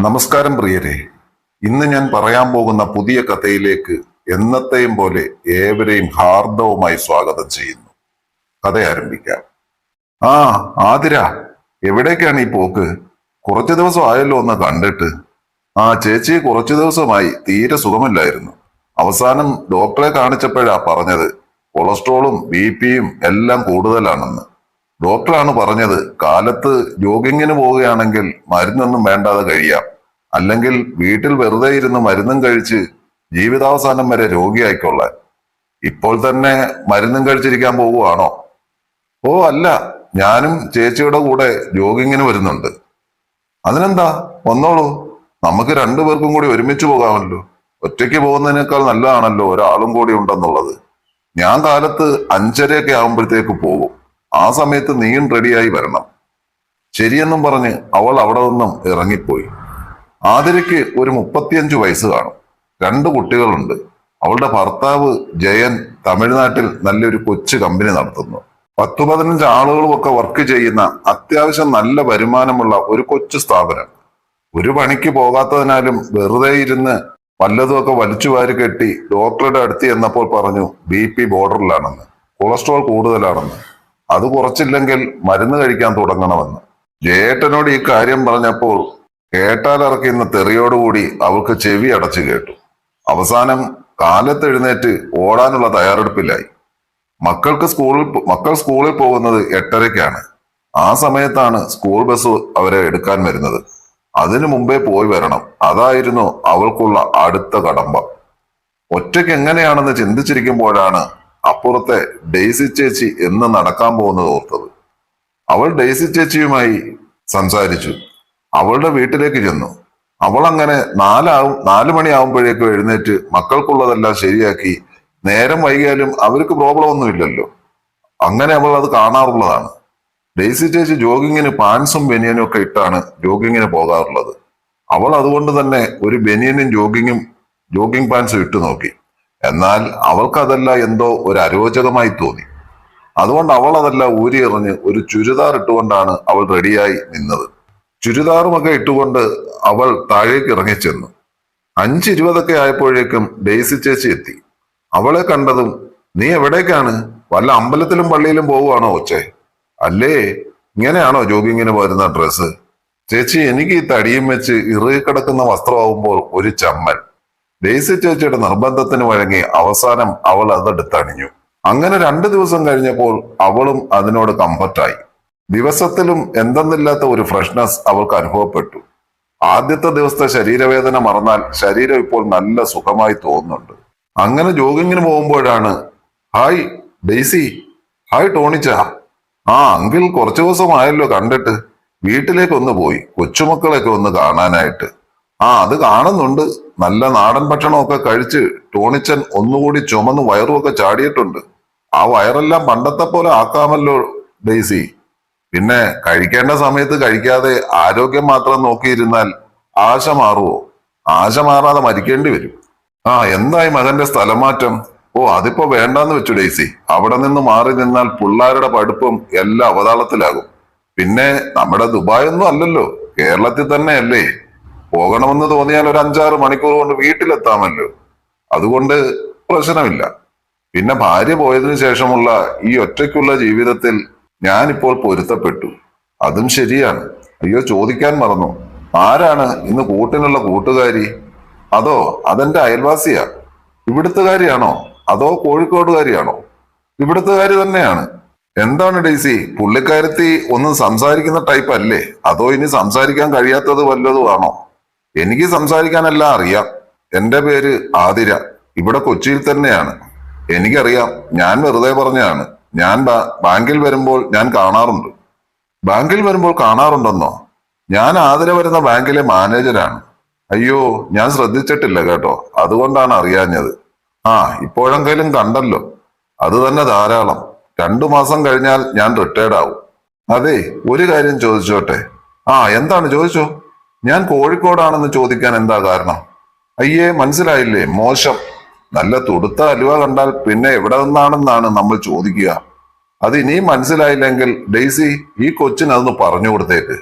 നമസ്കാരം പ്രിയരെ. ഇന്ന് ഞാൻ പറയാൻ പോകുന്ന പുതിയ കഥയിലേക്ക് എന്നത്തെയും പോലെ ഏവരെയും ഹാർദവുമായി സ്വാഗതം ചെയ്യുന്നു. കഥ ആരംഭിക്കാം. ആ ആതിര എവിടേക്കാണ് ഈ പോക്ക്? കുറച്ചു ദിവസം ആയല്ലോ ഒന്ന് കണ്ടിട്ട്. ആ ചേച്ചി കുറച്ചു ദിവസമായി തീരെ സുഖമില്ലായിരുന്നു. അവസാനം ഡോക്ടറെ കാണിച്ചപ്പോഴാ പറഞ്ഞത് കൊളസ്ട്രോളും ബി പിയും എല്ലാം കൂടുതലാണെന്ന്. ഡോക്ടറാണ് പറഞ്ഞത് കാലത്ത് ജോഗിങ്ങിന് പോവുകയാണെങ്കിൽ മരുന്നൊന്നും വേണ്ടാതെ കഴിയാം. അല്ലെങ്കിൽ വീട്ടിൽ വെറുതെ ഇരുന്ന് മരുന്നും കഴിച്ച് ജീവിതാവസാനം വരെ രോഗിയായിക്കൊള്ളാൻ. ഇപ്പോൾ തന്നെ മരുന്നും കഴിച്ചിരിക്കാൻ പോവുകയാണോ? ഓ അല്ല ഞാനും ചേച്ചിയുടെ കൂടെ ജോഗിങ്ങിന് വരുന്നുണ്ട്. അതിനെന്താ? വന്നോളൂ. നമുക്ക് രണ്ടുപേർക്കും കൂടി ഒരുമിച്ച് പോകാമല്ലോ. ഒറ്റയ്ക്ക് പോകുന്നതിനേക്കാൾ നല്ലതാണല്ലോ ഒരാളും കൂടി ഉണ്ടെന്നുള്ളത്. ഞാൻ കാലത്ത് അഞ്ചരയൊക്കെ ആകുമ്പോഴത്തേക്ക് പോകും ആ സമയത്ത് നീയും റെഡിയായി വരണം. ശരിയെന്നും പറഞ്ഞ് അവൾ അവിടെ നിന്നും ഇറങ്ങിപ്പോയി. ആതിരയ്ക്ക് ഒരു മുപ്പത്തിയഞ്ച് വയസ്സ് കാണും. രണ്ട് കുട്ടികളുണ്ട്. അവളുടെ ഭർത്താവ് ജയൻ തമിഴ്നാട്ടിൽ നല്ലൊരു കൊച്ചു കമ്പനി നടത്തുന്നു. പത്തു പതിനഞ്ച് ആളുകളുമൊക്കെ വർക്ക് ചെയ്യുന്ന അത്യാവശ്യം നല്ല വരുമാനമുള്ള ഒരു കൊച്ചു സ്ഥാപനം. ഒരു പണിക്ക് പോകാത്തതിനാലും വെറുതെ ഇരുന്ന് വല്ലതുമൊക്കെ വലിച്ചു വാരി കെട്ടി ഡോക്ടറുടെ അടുത്ത് എന്നപ്പോൾ പറഞ്ഞു ബി പി ബോർഡറിലാണെന്ന്. കൊളസ്ട്രോൾ കൂടുതലാണെന്ന്. അത് കുറച്ചില്ലെങ്കിൽ മരുന്ന് കഴിക്കാൻ തുടങ്ങണമെന്ന്. ജേട്ടനോട് ഈ കാര്യം പറഞ്ഞപ്പോൾ കേട്ടാലിറക്കുന്ന തെറിയോടുകൂടി അവൾക്ക് ചെവി അടച്ചു കേട്ടു. അവസാനം കാലത്തെഴുന്നേറ്റ് ഓടാനുള്ള തയ്യാറെടുപ്പിലായി. മക്കൾക്ക് സ്കൂളിൽ മക്കൾ സ്കൂളിൽ പോകുന്നത് എട്ടരയ്ക്കാണ്. ആ സമയത്താണ് സ്കൂൾ ബസ് അവരെ എടുക്കാൻ വരുന്നത്. അതിനു മുമ്പേ പോയി വരണം. അതായിരുന്നു അവൾക്കുള്ള അടുത്ത കടമ്പ. ഒറ്റയ്ക്ക് എങ്ങനെയാണെന്ന് ചിന്തിച്ചിരിക്കുമ്പോഴാണ് അപ്പുറത്തെ ഡെയ്സി ചേച്ചി എന്ന് നടക്കാൻ പോകുന്നത് ഓർത്തത്. അവൾ ഡെയ്സി ചേച്ചിയുമായി സംസാരിച്ചു. അവളുടെ വീട്ടിലേക്ക് ചെന്നു. അവൾ അങ്ങനെ നാലാവും നാലു മണിയാവുമ്പോഴേക്കും എഴുന്നേറ്റ് മക്കൾക്കുള്ളതെല്ലാം ശരിയാക്കി നേരം വൈകിയാലും അവർക്ക് പ്രോബ്ലം ഒന്നുമില്ലല്ലോ അങ്ങനെ അവൾ അത് കാണാറുള്ളതാണ്. ഡെയ്സി ചേച്ചി ജോഗിങ്ങിന് പാൻസും ബനിയനും ഒക്കെ ഇട്ടാണ് ജോഗിങ്ങിന് പോകാറുള്ളത്. അവൾ അതുകൊണ്ട് തന്നെ ഒരു ബനിയനും ജോഗിങ്ങും ജോഗിങ് പാൻസും ഇട്ടു നോക്കി. എന്നാൽ അവൾക്കതല്ല എന്തോ ഒരു അരോചകമായി തോന്നി. അതുകൊണ്ട് അവൾ അതല്ല ഊരിയെറിഞ്ഞ് ഒരു ചുരിദാർ ഇട്ടുകൊണ്ടാണ് അവൾ റെഡിയായി നിന്നത്. ചുരിദാറുമൊക്കെ ഇട്ടുകൊണ്ട് അവൾ താഴേക്ക് ഇറങ്ങിച്ചെന്നു. അഞ്ചിരുപതൊക്കെ ആയപ്പോഴേക്കും ഡെയ്സി ചേച്ചി എത്തി. അവളെ കണ്ടതും നീ എവിടേക്കാണ്? വല്ല അമ്പലത്തിലും പള്ളിയിലും പോവുകയാണോ ഒച്ചേ അല്ലേ ഇങ്ങനെയാണോ ജോഗിങ്ങിന് വരുന്ന ഡ്രസ്സ്? ചേച്ചി എനിക്ക് ഈ തടിയും വെച്ച് ഇറുകി കിടക്കുന്ന വസ്ത്രമാവുമ്പോൾ ഒരു ചമ്മൽ. ഡെയ്സി ചേച്ചിയുടെ നിർബന്ധത്തിന് വഴങ്ങി അവസാനം അവൾ അതെടുത്തണിഞ്ഞു. അങ്ങനെ രണ്ടു ദിവസം കഴിഞ്ഞപ്പോൾ അവളും അതിനോട് കംഫർട്ടായി. ദിവസത്തിലും എന്തെന്നില്ലാത്ത ഒരു ഫ്രഷ്നെസ് അവൾക്ക് അനുഭവപ്പെട്ടു. ആദ്യത്തെ ദിവസത്തെ ശരീരവേദന മറന്നാൽ ശരീരം ഇപ്പോൾ നല്ല സുഖമായി തോന്നുന്നുണ്ട്. അങ്ങനെ ജോഗിങ്ങിന് പോകുമ്പോഴാണ് ഹായ് ഡെയ്സി. ഹായ് ടോണിച്ച. ആ അങ്കിൾ കുറച്ചു ദിവസമായല്ലോ കണ്ടിട്ട്. വീട്ടിലേക്കൊന്ന് പോയി. കൊച്ചുമക്കളെയൊക്കെ ഒന്ന് കാണാനായിട്ട്. ആ അത് കാണുന്നുണ്ട്. നല്ല നാടൻ ഭക്ഷണമൊക്കെ കഴിച്ച് ടോണിച്ചൻ ഒന്നുകൂടി ചുമന്ന് വയറുമൊക്കെ ചാടിയിട്ടുണ്ട്. ആ വയറെല്ലാം പണ്ടത്തെ പോലെ ആക്കാമല്ലോ ഡെയ്സി. പിന്നെ കഴിക്കേണ്ട സമയത്ത് കഴിക്കാതെ ആരോഗ്യം മാത്രം നോക്കിയിരുന്നാൽ ആശ മാറുവോ? ആശ മാറാതെ മരിക്കേണ്ടി വരും. ആ എന്തായി മകന്റെ സ്ഥലമാറ്റം? ഓ അതിപ്പോ വേണ്ടാന്ന് വെച്ചു ഡെയ്സി. അവിടെ നിന്ന് മാറി നിന്നാൽ പിള്ളാരുടെ പഠിപ്പും എല്ലാം അവതാളത്തിലാകും. പിന്നെ നമ്മുടെ ദുബായ് ഒന്നും അല്ലല്ലോ. കേരളത്തിൽ തന്നെയല്ലേ? പോകണമെന്ന് തോന്നിയാൽ ഒരു അഞ്ചാറ് മണിക്കൂർ കൊണ്ട് വീട്ടിലെത്താമല്ലോ. അതുകൊണ്ട് പ്രശ്നമില്ല. പിന്നെ ഭാര്യ പോയതിനു ശേഷമുള്ള ഈ ഒറ്റയ്ക്കുള്ള ജീവിതത്തിൽ ഞാനിപ്പോൾ പൊരുത്തപ്പെട്ടു. അതും ശരിയാണ്. അയ്യോ ചോദിക്കാൻ മറന്നു. ആരാണ് ഇന്ന് കൂട്ടിനുള്ള കൂട്ടുകാരി? അതോ അതെന്റെ അയൽവാസിയാ? ഇവിടുത്തുകാരിയാണോ? അതോ കോഴിക്കോടുകാരിയാണോ? ഇവിടുത്തുകാരി തന്നെയാണ്. എന്താണ് ഡെയ്സി? പുള്ളിക്കാരത്തി ഒന്നും സംസാരിക്കുന്ന ടൈപ്പ് അല്ലേ? അതോ ഇനി സംസാരിക്കാൻ കഴിയാത്തത് വല്ലതും ആണോ? എനിക്ക് സംസാരിക്കാനെല്ലാം അറിയാം. എന്റെ പേര് ആതിര. ഇവിടെ കൊച്ചിയിൽ തന്നെയാണ്. എനിക്കറിയാം ഞാൻ വെറുതെ പറഞ്ഞതാണ് ഞാൻ ബാങ്കിൽ വരുമ്പോൾ ഞാൻ കാണാറുണ്ട്. ബാങ്കിൽ വരുമ്പോൾ കാണാറുണ്ടെന്നോ? ഞാൻ ആതിര വരുന്ന ബാങ്കിലെ മാനേജരാണ്. അയ്യോ ഞാൻ ശ്രദ്ധിച്ചിട്ടില്ല കേട്ടോ. അതുകൊണ്ടാണ് അറിയാഞ്ഞത്. ആ ഇപ്പോഴെങ്കിലും കണ്ടല്ലോ. അത് തന്നെ ധാരാളം. രണ്ടു മാസം കഴിഞ്ഞാൽ ഞാൻ റിട്ടയർഡ് ആവും അതെ ഒരു കാര്യം ചോദിച്ചോട്ടെ? ആ എന്താണ്? ചോദിച്ചോ. ഞാൻ കോഴിക്കോടാണെന്ന് ചോദിക്കാൻ എന്താ കാരണം? അയ്യേ മനസ്സിലായില്ലേ? മോശം. നല്ല തുടുത്ത അലുവ കണ്ടാൽ പിന്നെ എവിടെ നിന്നാണെന്നാണ് നമ്മൾ ചോദിക്കുക. അത് ഇനിയും മനസ്സിലായില്ലെങ്കിൽ ഡെയ്സി ഈ കൊച്ചിന് അതൊന്ന് പറഞ്ഞു കൊടുത്തേക്ക്.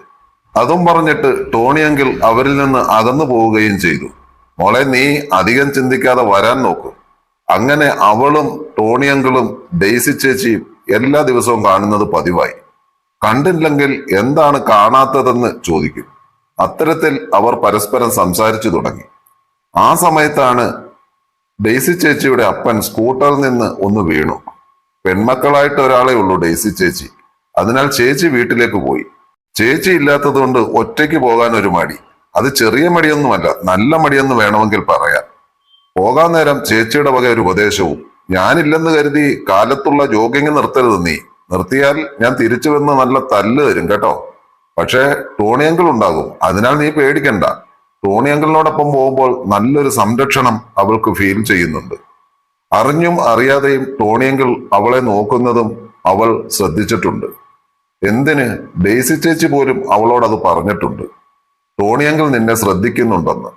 അതും പറഞ്ഞിട്ട് ടോണിയെങ്കിൽ അവരിൽ നിന്ന് അകന്നു പോവുകയും ചെയ്തു. മോളെ നീ അധികം ചിന്തിക്കാതെ വരാൻ നോക്കൂ. അങ്ങനെ അവളും ടോണിയെങ്കിലും ഡെയ്സി ചേച്ചിയും എല്ലാ ദിവസവും കാണുന്നത് പതിവായി. കണ്ടില്ലെങ്കിൽ എന്താണ് കാണാത്തതെന്ന് ചോദിക്കും. അത്തരത്തിൽ അവർ പരസ്പരം സംസാരിച്ചു തുടങ്ങി. ആ സമയത്താണ് ഡെയ്സി ചേച്ചിയുടെ അപ്പൻ സ്കൂട്ടറിൽ നിന്ന് ഒന്ന് വീണു. പെൺമക്കളായിട്ട് ഒരാളെ ഉള്ളൂ ഡെയ്സി ചേച്ചി. അതിനാൽ ചേച്ചി വീട്ടിലേക്ക് പോയി. ചേച്ചി ഇല്ലാത്തതുകൊണ്ട് ഒറ്റയ്ക്ക് പോകാൻ ഒരു മടി. അത് ചെറിയ മടിയൊന്നുമല്ല നല്ല മടിയെന്ന് വേണമെങ്കിൽ പറയാം. പോകാൻ നേരം ചേച്ചിയുടെ വക ഒരു ഉപദേശവും ഞാനില്ലെന്ന് കരുതി കാലത്തുള്ള ജോഗിങ് നിർത്തരുത് നീ. നിർത്തിയാൽ ഞാൻ തിരിച്ചു വന്ന് നല്ല തല്ല് തരും കേട്ടോ? പക്ഷേ ടോണി അങ്കിൾ ഉണ്ടാകും. അതിനാൽ നീ പേടിക്കണ്ട. ടോണി അങ്കിളിനോടൊപ്പം പോകുമ്പോൾ നല്ലൊരു സംരക്ഷണം അവൾക്ക് ഫീൽ ചെയ്യുന്നുണ്ട്. അറിഞ്ഞും അറിയാതെയും ടോണി അങ്കിൾ അവളെ നോക്കുന്നതും അവൾ ശ്രദ്ധിച്ചിട്ടുണ്ട്. എന്തിന്? ഡെയ്സി ചേച്ചി പോലും അവളോടത് പറഞ്ഞിട്ടുണ്ട്. ടോണി അങ്കിൾ നിന്നെ ശ്രദ്ധിക്കുന്നുണ്ടെന്ന്.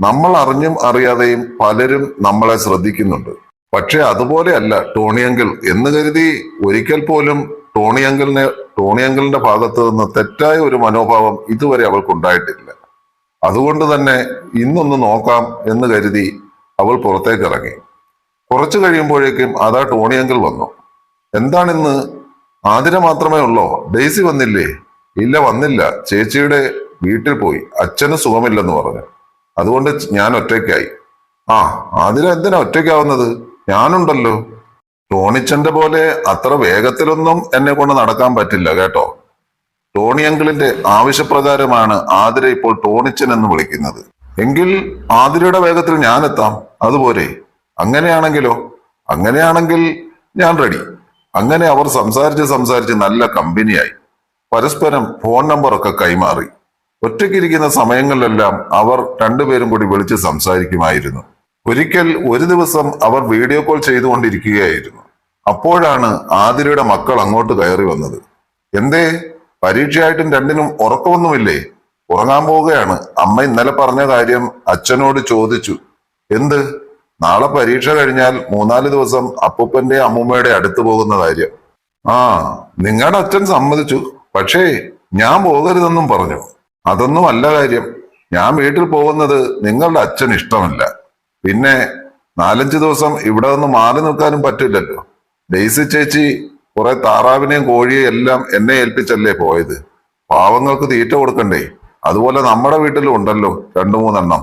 നമ്മൾ അറിഞ്ഞും അറിയാതെയും പലരും നമ്മളെ ശ്രദ്ധിക്കുന്നുണ്ട്. പക്ഷെ അതുപോലെയല്ല ടോണി അങ്കിൾ എന്ന് കരുതി ഒരിക്കൽ പോലും ടോണിയങ്കിളിനെ ടോണിയങ്കിളിന്റെ ഭാഗത്ത് നിന്ന് തെറ്റായ ഒരു മനോഭാവം ഇതുവരെ അവൾക്കുണ്ടായിട്ടില്ല അതുകൊണ്ട് തന്നെ ഇന്നൊന്ന് നോക്കാം എന്ന് കരുതി അവൾ പുറത്തേക്ക് ഇറങ്ങി. കുറച്ചു കഴിയുമ്പോഴേക്കും അതാ ടോണി അങ്കിൾ വന്നു. എന്താണിന്ന്? ആതിര മാത്രമേ ഉള്ളോ? ഡെയ്സി വന്നില്ലേ? ഇല്ല വന്നില്ല. ചേച്ചിയുടെ വീട്ടിൽ പോയി. അച്ഛന് സുഖമില്ലെന്ന് പറഞ്ഞു. അതുകൊണ്ട് ഞാൻ ഒറ്റയ്ക്കായി. ആ ആതിര എന്തിനാ ഒറ്റയ്ക്കാവുന്നത്? ഞാനുണ്ടല്ലോ. ടോണിച്ചന്റെ പോലെ അത്ര വേഗത്തിലൊന്നും എന്നെ കൊണ്ട് നടക്കാൻ പറ്റില്ല കേട്ടോ. ടോണി അങ്കിളിന്റെ ആവശ്യപ്രകാരമാണ് ആതിര ഇപ്പോൾ ടോണിച്ചൻ എന്ന് വിളിക്കുന്നത്. എങ്കിൽ ആതിരയുടെ വേഗത്തിൽ ഞാനെത്താം അതുപോലെ അങ്ങനെയാണെങ്കിലോ? അങ്ങനെയാണെങ്കിൽ ഞാൻ റെഡി അങ്ങനെ അവർ സംസാരിച്ച് സംസാരിച്ച് നല്ല കമ്പനിയായി. പരസ്പരം ഫോൺ നമ്പറൊക്കെ കൈമാറി. ഒറ്റയ്ക്കിരിക്കുന്ന സമയങ്ങളിലെല്ലാം അവർ രണ്ടുപേരും കൂടി വിളിച്ച് സംസാരിക്കുമായിരുന്നു. ഒരിക്കൽ ഒരു ദിവസം അവർ വീഡിയോ കോൾ ചെയ്തുകൊണ്ടിരിക്കുകയായിരുന്നു. അപ്പോഴാണ് ആതിരയുടെ മക്കൾ അങ്ങോട്ട് കയറി വന്നത്. എന്തേ? പരീക്ഷയായിട്ടും രണ്ടിനും ഉറക്കമൊന്നുമില്ലേ? ഉറങ്ങാൻ പോവുകയാണ്. അമ്മ ഇന്നലെ പറഞ്ഞ കാര്യം അച്ഛനോട് ചോദിച്ചു. എന്ത്? നാളെ പരീക്ഷ കഴിഞ്ഞാൽ മൂന്നാൽ ദിവസം അപ്പൂപ്പന്റെ അമ്മൂമ്മയുടെ അടുത്ത് പോകുന്ന കാര്യം. ആ നിങ്ങളുടെ അച്ഛൻ സമ്മതിച്ചു. പക്ഷേ ഞാൻ പോകരുതെന്നും പറഞ്ഞു. അതൊന്നും അല്ല കാര്യം. ഞാൻ വീട്ടിൽ പോകുന്നത് നിങ്ങളുടെ അച്ഛൻ ഇഷ്ടമല്ല. പിന്നെ നാലഞ്ച് ദിവസം ഇവിടെ നിന്ന് മാറി നിൽക്കാനും പറ്റില്ലല്ലോ. ഡെയ്സി ചേച്ചി കുറെ താറാവിനെയും കോഴിയെയും എല്ലാം എന്നെ ഏൽപ്പിച്ചല്ലേ പോയത്. പാവങ്ങൾക്ക് തീറ്റ കൊടുക്കണ്ടേ? അതുപോലെ നമ്മുടെ വീട്ടിലും ഉണ്ടല്ലോ രണ്ടു മൂന്നെണ്ണം.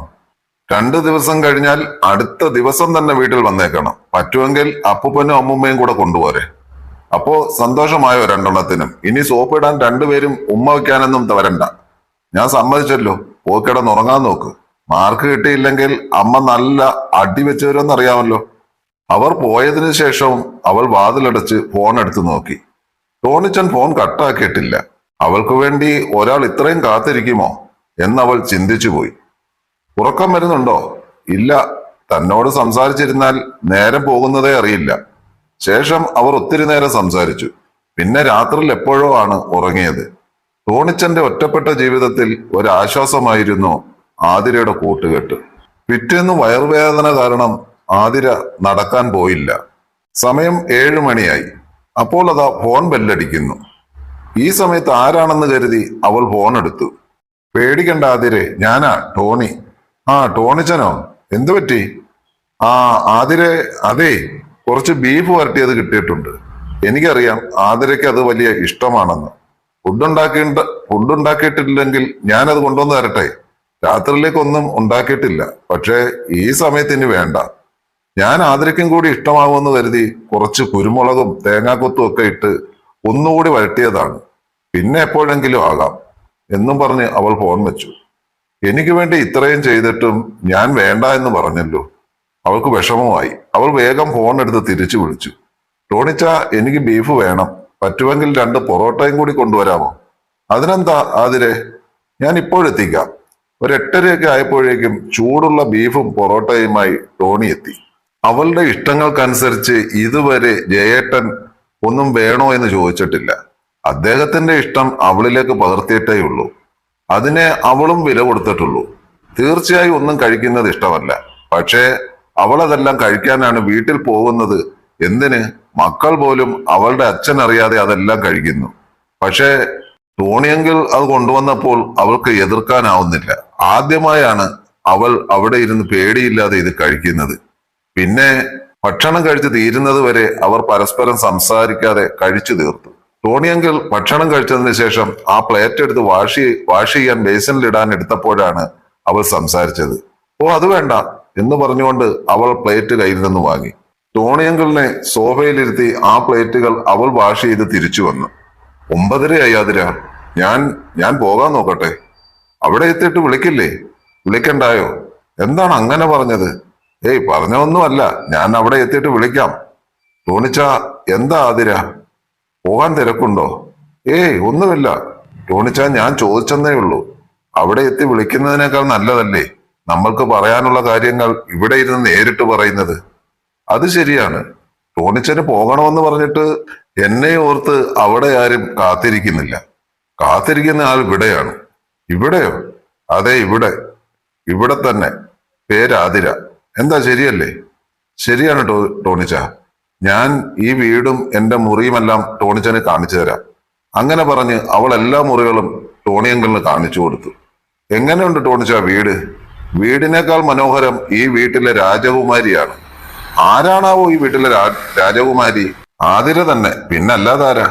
രണ്ടു ദിവസം കഴിഞ്ഞാൽ അടുത്ത ദിവസം തന്നെ വീട്ടിൽ വന്നേക്കണം. പറ്റുമെങ്കിൽ അപ്പൂപ്പനും അമ്മൂമ്മയും കൂടെ കൊണ്ടുപോരെ. അപ്പോ സന്തോഷമായോ രണ്ടെണ്ണത്തിനും? ഇനി സോപ്പ് ഇടാൻ രണ്ടുപേരും ഉമ്മ വയ്ക്കാനൊന്നും വരണ്ട ഞാൻ സമ്മതിച്ചല്ലോ. പോക്കിടന്ന് ഉറങ്ങാൻ നോക്ക്. മാർക്ക് കിട്ടിയില്ലെങ്കിൽ അമ്മ നല്ല അടി വെച്ചവരെന്ന് അറിയാമല്ലോ. അവർ പോയതിനു ശേഷവും അവൾ വാതിലടച്ച് ഫോൺ എടുത്തു നോക്കി. ടോണിച്ചൻ ഫോൺ കട്ടാക്കിയിട്ടില്ല അവൾക്ക് വേണ്ടി ഒരാൾ ഇത്രയും കാത്തിരിക്കുമോ? എന്നവൾ ചിന്തിച്ചു പോയി. ഉറക്കം വരുന്നുണ്ടോ? ഇല്ല. തന്നോട് സംസാരിച്ചിരുന്നാൽ നേരം പോകുന്നതേ അറിയില്ല. ശേഷം അവർ ഒത്തിരി നേരം സംസാരിച്ചു. പിന്നെ രാത്രിയിൽ എപ്പോഴോ ആണ് ഉറങ്ങിയത്. ടോണിച്ചന്റെ ഒറ്റപ്പെട്ട ജീവിതത്തിൽ ഒരാശ്വാസമായിരുന്നു ആതിരയുടെ കൂട്ടുകെട്ട് പിറ്റേന്ന് വയറുവേദന കാരണം ആതിര നടക്കാൻ പോയില്ല. സമയം ഏഴു മണിയായി. അപ്പോൾ അതാ ഫോൺ ബെല്ലടിക്കുന്നു. ഈ സമയത്ത് ആരാണെന്ന് കരുതി അവൾ ഫോൺ എടുത്തു. പേടിക്കണ്ട ആതിരെ ഞാനാ ടോണി. ആ ടോണിച്ചനോ എന്തു പറ്റി? ആ ആതിരെ അതെ കുറച്ച് ബീഫ് വരട്ടിയത് കിട്ടിയിട്ടുണ്ട്. എനിക്കറിയാം ആതിരയ്ക്ക് അത് വലിയ ഇഷ്ടമാണെന്ന്. ഫുഡ് ഉണ്ടാക്കിയിട്ട് ഫുഡ് ഉണ്ടാക്കിയിട്ടില്ലെങ്കിൽ ഞാനത് കൊണ്ടുവന്ന് തരട്ടെ? രാത്രിയിലേക്കൊന്നും ഉണ്ടാക്കിയിട്ടില്ല. പക്ഷേ ഈ സമയത്ത് ഇനി വേണ്ട. ഞാൻ ആതിരയ്ക്കും കൂടി ഇഷ്ടമാവുമെന്ന് കരുതി കുറച്ച് കുരുമുളകും തേങ്ങാക്കൊത്തും ഒക്കെ ഇട്ട് ഒന്നുകൂടി വരട്ടിയതാണ്. പിന്നെ എപ്പോഴെങ്കിലും ആകാം എന്നും പറഞ്ഞ് അവൾ ഫോൺ വെച്ചു. എനിക്ക് വേണ്ടി ഇത്രയും ചെയ്തിട്ടും ഞാൻ വേണ്ട എന്ന് പറഞ്ഞല്ലോ. അവൾക്ക് വിഷമമായി. അവൾ വേഗം ഫോൺ എടുത്ത് തിരിച്ചു വിളിച്ചു. ടോണിച്ച എനിക്ക് ബീഫ് വേണം. പറ്റുമെങ്കിൽ രണ്ട് പൊറോട്ടയും കൂടി കൊണ്ടുവരാമോ? അതിനെന്താ ആതിരെ? ഞാൻ ഇപ്പോഴെത്തിക്കാം. ഒരു എട്ടരയൊക്കെ ആയപ്പോഴേക്കും ചൂടുള്ള ബീഫും പൊറോട്ടയുമായി ടോണി എത്തി. അവളുടെ ഇഷ്ടങ്ങൾക്കനുസരിച്ച് ഇതുവരെ ജയേട്ടൻ ഒന്നും വേണോ എന്ന് ചോദിച്ചിട്ടില്ല. അദ്ദേഹത്തിന്റെ ഇഷ്ടം അവളിലേക്ക് പകർത്തിയിട്ടേ ഉള്ളൂ. അതിനെ അവളും വില കൊടുത്തിട്ടുള്ളൂ. തീർച്ചയായും ഒന്നും കഴിക്കുന്നത് ഇഷ്ടമല്ല. പക്ഷേ അവളതെല്ലാം കഴിക്കാനാണ് വീട്ടിൽ പോകുന്നത്. എന്തിന്? മക്കൾ പോലും അവളുടെ അച്ഛൻ അറിയാതെ അതെല്ലാം കഴിക്കുന്നു. പക്ഷേ ടോണിയെങ്കിൽ അത് കൊണ്ടുവന്നപ്പോൾ അവൾക്ക് എതിർക്കാനാവുന്നില്ല. ആദ്യമായാണ് അവൾ അവിടെ ഇരുന്ന് പേടിയില്ലാതെ ഇത് കഴിക്കുന്നത്. പിന്നെ ഭക്ഷണം കഴിച്ച് തീരുന്നത് വരെ അവർ പരസ്പരം സംസാരിക്കാതെ കഴിച്ചു തീർത്തു. ടോണിയെങ്കിൽ ഭക്ഷണം കഴിച്ചതിന് ശേഷം ആ പ്ലേറ്റ് എടുത്ത് വാഷ് വാഷ് ചെയ്യാൻ ബേസിനിലിടാൻ എടുത്തപ്പോഴാണ് അവൾ സംസാരിച്ചത്. ഓ അത് വേണ്ട എന്ന് പറഞ്ഞുകൊണ്ട് അവൾ പ്ലേറ്റ് കയ്യിൽ നിന്ന് വാങ്ങി. ടോണിയങ്കിളിനെ സോഫയിലിരുത്തി ആ പ്ലേറ്റുകൾ അവൾ വാഷ് ചെയ്ത് തിരിച്ചു വന്നു. ഒമ്പതരയായി അതിര ഞാൻ ഞാൻ പോകാൻ നോക്കട്ടെ. അവിടെ എത്തിയിട്ട് വിളിക്കില്ലേ? വിളിക്കണ്ടായോ? എന്താണ് അങ്ങനെ പറഞ്ഞത്? ഏയ് പറഞ്ഞൊന്നുമല്ല ഞാൻ അവിടെ എത്തിയിട്ട് വിളിക്കാം. ടോണിച്ച എന്താ ആതിര? പോകാൻ തിരക്കുണ്ടോ? ഏയ് ഒന്നുമില്ല. ടോണിച്ച ഞാൻ ചോദിച്ചെന്നേ ഉള്ളൂ. അവിടെ എത്തി വിളിക്കുന്നതിനേക്കാൾ നല്ലതല്ലേ? നമ്മൾക്ക് പറയാനുള്ള കാര്യങ്ങൾ ഇവിടെ ഇരുന്ന് നേരിട്ട് പറയുന്നത്. അത് ശരിയാണ്. ടോണിച്ചന് പോകണമെന്ന് പറഞ്ഞിട്ട് എന്നെ ഓർത്ത് അവിടെ ആരും കാത്തിരിക്കുന്നില്ല. കാത്തിരിക്കുന്ന ആൾ ഇവിടെയാണ്. ഇവിടെയോ? അതെ ഇവിടെ. ഇവിടെ തന്നെ. പേരാതിര എന്താ ശരിയല്ലേ? ശരിയാണ് ടോ ടോണിച്ച. ഞാൻ ഈ വീടും എന്റെ മുറിയുമെല്ലാം ടോണിച്ചന് കാണിച്ചു തരാം. അങ്ങനെ പറഞ്ഞ് അവൾ എല്ലാ മുറികളും ടോണിയങ്കലിന് കാണിച്ചു കൊടുത്തു. എങ്ങനെയുണ്ട് ടോണിച്ച വീട്? വീടിനേക്കാൾ മനോഹരം ഈ വീട്ടിലെ രാജകുമാരിയാണ്. ആരാണാവോ ഈ വീട്ടിലെ രാജകുമാരി? ആതിര തന്നെ. പിന്നല്ലാതാരാ?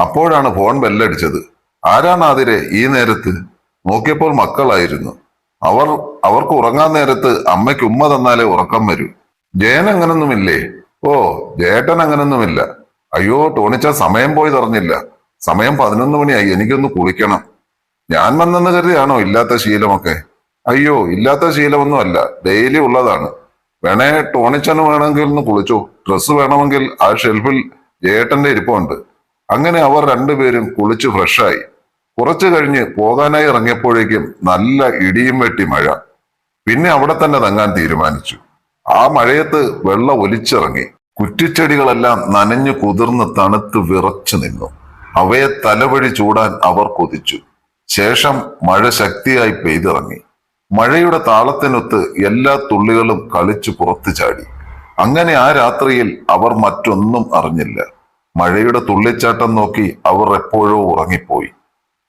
അപ്പോഴാണ് ഫോൺ ബെല്ലടിച്ചത്. ആരാണ് ആതിരെ ഈ നേരത്ത്? നോക്കിയപ്പോൾ മക്കളായിരുന്നു. അവർ അവർക്ക് ഉറങ്ങാൻ നേരത്ത് അമ്മയ്ക്ക് ഉമ്മ തന്നാലേ ഉറക്കം വരൂ. ജയൻ അങ്ങനൊന്നുമില്ലേ? ഓ ജേട്ടൻ അങ്ങനൊന്നുമില്ല. അയ്യോ ടോണിച്ച സമയം പോയി തറഞ്ഞില്ല. സമയം പതിനൊന്ന് മണിയായി എനിക്കൊന്ന് കുളിക്കണം. ഞാൻ വന്നെന്ന് കരുതിയാണോ ഇല്ലാത്ത ശീലമൊക്കെ? അയ്യോ ഇല്ലാത്ത ശീലമൊന്നും അല്ല ഡെയിലി ഉള്ളതാണ്. വേണേ ടോണിച്ചന് വേണമെങ്കിൽ ഒന്ന് കുളിച്ചു. ഡ്രസ്സ് വേണമെങ്കിൽ ആ ഷെൽഫിൽ ജേട്ടന്റെ ഇരിപ്പുണ്ട്. അങ്ങനെ അവർ രണ്ടുപേരും കുളിച്ച് ഫ്രഷായി. കുറച്ചു കഴിഞ്ഞ് പോകാനായി ഇറങ്ങിയപ്പോഴേക്കും നല്ല ഇടിയും വെട്ടി മഴ. പിന്നെ അവിടെ തന്നെ തങ്ങാൻ തീരുമാനിച്ചു. ആ മഴയത്ത് വെള്ളം ഒലിച്ചിറങ്ങി. കുറ്റിച്ചെടികളെല്ലാം നനഞ്ഞു കുതിർന്ന് തണുത്ത് വിറച്ചു നിന്നു. അവയെ തലവഴി ചൂടാൻ അവർ കൊതിച്ചു. ശേഷം മഴ ശക്തിയായി പെയ്തിറങ്ങി. മഴയുടെ താളത്തിനൊത്ത് എല്ലാ തുള്ളികളും കളിച്ചു പുറത്തു ചാടി. അങ്ങനെ ആ രാത്രിയിൽ അവർ മറ്റൊന്നും അറിഞ്ഞില്ല. മഴയുടെ തുള്ളിച്ചാട്ടം നോക്കി അവർ എപ്പോഴോ ഉറങ്ങിപ്പോയി.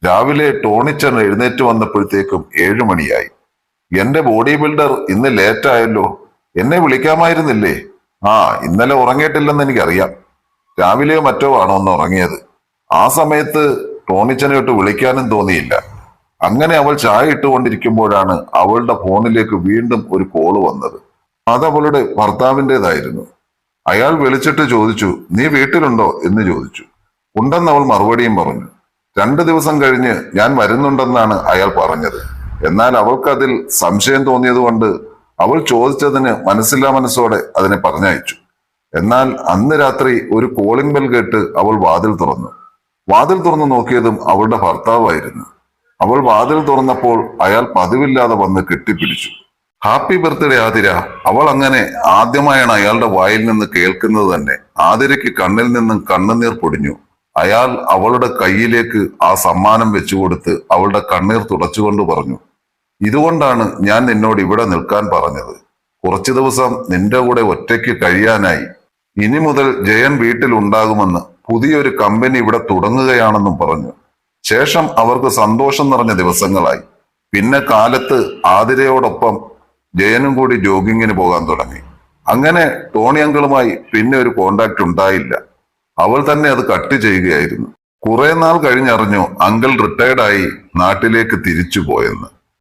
രാവിലെ ടോണിച്ചൻ എഴുന്നേറ്റ് വന്നപ്പോഴത്തേക്കും ഏഴു മണിയായി. എന്റെ ബോഡി ബിൽഡർ ഇന്ന് ലേറ്റ് ആയല്ലോ. എന്നെ വിളിക്കാമായിരുന്നില്ലേ? ആ ഇന്നലെ ഉറങ്ങിയിട്ടില്ലെന്ന് എനിക്കറിയാം. രാവിലെയോ മറ്റോ ആണോ ഒന്ന് ഉറങ്ങിയത്. ആ സമയത്ത് ടോണിച്ചനെ ഇട്ട് വിളിക്കാനും തോന്നിയില്ല. അങ്ങനെ അവൾ ചായ ഇട്ടുകൊണ്ടിരിക്കുമ്പോഴാണ് അവളുടെ ഫോണിലേക്ക് വീണ്ടും ഒരു കോൾ വന്നത്. അത് അവളുടെ ഭർത്താവിന്റെതായിരുന്നു അയാൾ വിളിച്ചിട്ട് ചോദിച്ചു നീ വീട്ടിലുണ്ടോ? എന്ന് ചോദിച്ചു. ഉണ്ടെന്ന് അവൾ മറുപടിയും പറഞ്ഞു. രണ്ടു ദിവസം കഴിഞ്ഞ് ഞാൻ വരുന്നുണ്ടെന്നാണ് അയാൾ പറഞ്ഞത്. എന്നാൽ അവൾക്കതിൽ സംശയം തോന്നിയതുകൊണ്ട് അവൾ ചോദിച്ചതിന് മനസ്സില്ലാ മനസ്സോടെ അതിനെ പറഞ്ഞയച്ചു. എന്നാൽ അന്ന് രാത്രി ഒരു കോളിംഗ് ബെൽ കേട്ട് അവൾ വാതിൽ തുറന്നു. വാതിൽ തുറന്നു നോക്കിയതും അവളുടെ ഭർത്താവായിരുന്നു. അവൾ വാതിൽ തുറന്നപ്പോൾ അയാൾ പതിവില്ലാതെ വന്ന് കെട്ടിപ്പിടിച്ചു. Happy birthday Athira. അവൾ അങ്ങനെ ആദ്യമായാണ് അയാളുടെ വായിൽ നിന്ന് കേൾക്കുന്നത് തന്നെ. ആതിരയ്ക്ക് കണ്ണിൽ നിന്നും കണ്ണുനീർ പൊടിഞ്ഞു. അയാൾ അവളുടെ കയ്യിലേക്ക് ആ സമ്മാനം വെച്ചുകൊടുത്ത് അവളുടെ കണ്ണീർ തുടച്ചുകൊണ്ട് പറഞ്ഞു ഇതുകൊണ്ടാണ് ഞാൻ നിന്നോട് ഇവിടെ നിൽക്കാൻ പറഞ്ഞത്. കുറച്ചു ദിവസം നിന്റെ കൂടെ ഒറ്റയ്ക്ക് കഴിയാനായി. ഇനി മുതൽ ജയൻ വീട്ടിൽ ഉണ്ടാകുമെന്ന് പുതിയൊരു കമ്പനി ഇവിടെ തുടങ്ങുകയാണെന്നും പറഞ്ഞു. ശേഷം അവർക്ക് സന്തോഷം നിറഞ്ഞ ദിവസങ്ങളായി. പിന്നെ കാലത്ത് ആതിരയോടൊപ്പം ജയനും കൂടി ജോഗിങ്ങിന് പോകാൻ തുടങ്ങി. അങ്ങനെ ടോണി അങ്കിളുമായി പിന്നെ ഒരു കോണ്ടാക്ട് ഉണ്ടായില്ല. അവൾ തന്നെ അത് കട്ട് ചെയ്യുകയായിരുന്നു. കുറെ നാൾ കഴിഞ്ഞറിഞ്ഞു അങ്കിൾ റിട്ടയർഡായി നാട്ടിലേക്ക് തിരിച്ചു പോയെന്ന്